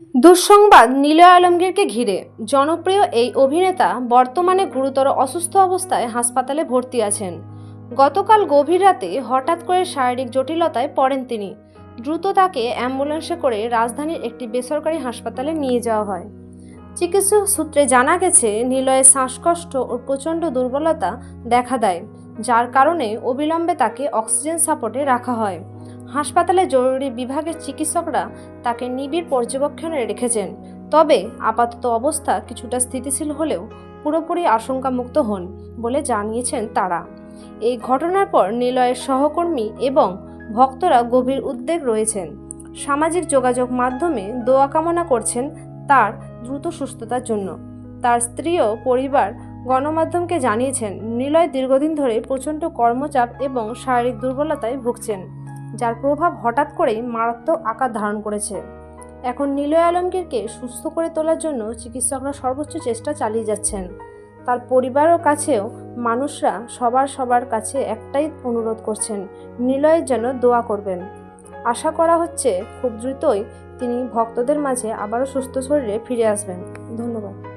দুঃসংবাদ নীলয় আলমগীরকে ঘিরে। জনপ্রিয় এই অভিনেতা বর্তমানে গুরুতর অসুস্থ অবস্থায় হাসপাতালে ভর্তি আছেন। গতকাল গভীর রাতে হঠাৎ করে শারীরিক জটিলতায় পড়েন তিনি। দ্রুত তাকে অ্যাম্বুলেন্সে করে রাজধানীর একটি বেসরকারি হাসপাতালে নিয়ে যাওয়া হয়। চিকিৎসক সূত্রে জানা গেছে, নিলয়ের শ্বাসকষ্ট ও প্রচণ্ড দুর্বলতা দেখা দেয়। যার কারণে অবিলম্বে তাকে অক্সিজেন সাপোর্টে রাখা হয়। হাসপাতালে জরুরি বিভাগের চিকিৎসকরা তাকে নিবিড় পর্যবেক্ষণে রেখেছেন। তবে আপাতত অবস্থা কিছুটা স্থিতিশীল হলেও পুরোপুরি আশঙ্কামুক্ত হন বলে জানিয়েছেন তারা। এই ঘটনার পর নিলয়ের সহকর্মী এবং ভক্তরা গভীর উদ্বেগ রয়েছেন। সামাজিক যোগাযোগ মাধ্যমে দোয়া কামনা করছেন তার দ্রুত সুস্থতার জন্য। তার স্ত্রী ও পরিবার গণমাধ্যমকে জানিয়েছেন, নিলয় দীর্ঘদিন ধরে প্রচণ্ড কর্মচাপ এবং শারীরিক দুর্বলতায় ভুগছেন, যার প্রভাব হঠাৎ করেই মারাত্মক আকার ধারণ করেছে। এখন নিলয় আলমগীরকে সুস্থ করে তোলার জন্য চিকিৎসকরা সর্বোচ্চ চেষ্টা চালিয়ে যাচ্ছেন। তার পরিবারের কাছেও মানুষরা সবার সবার কাছে একটাই অনুরোধ করছেন নিলয়ের জন্য দোয়া করবেন। আশা করা হচ্ছে, খুব দ্রুতই তিনি ভক্তদের মাঝে আবারও সুস্থ শরীরে ফিরে আসবেন। ধন্যবাদ।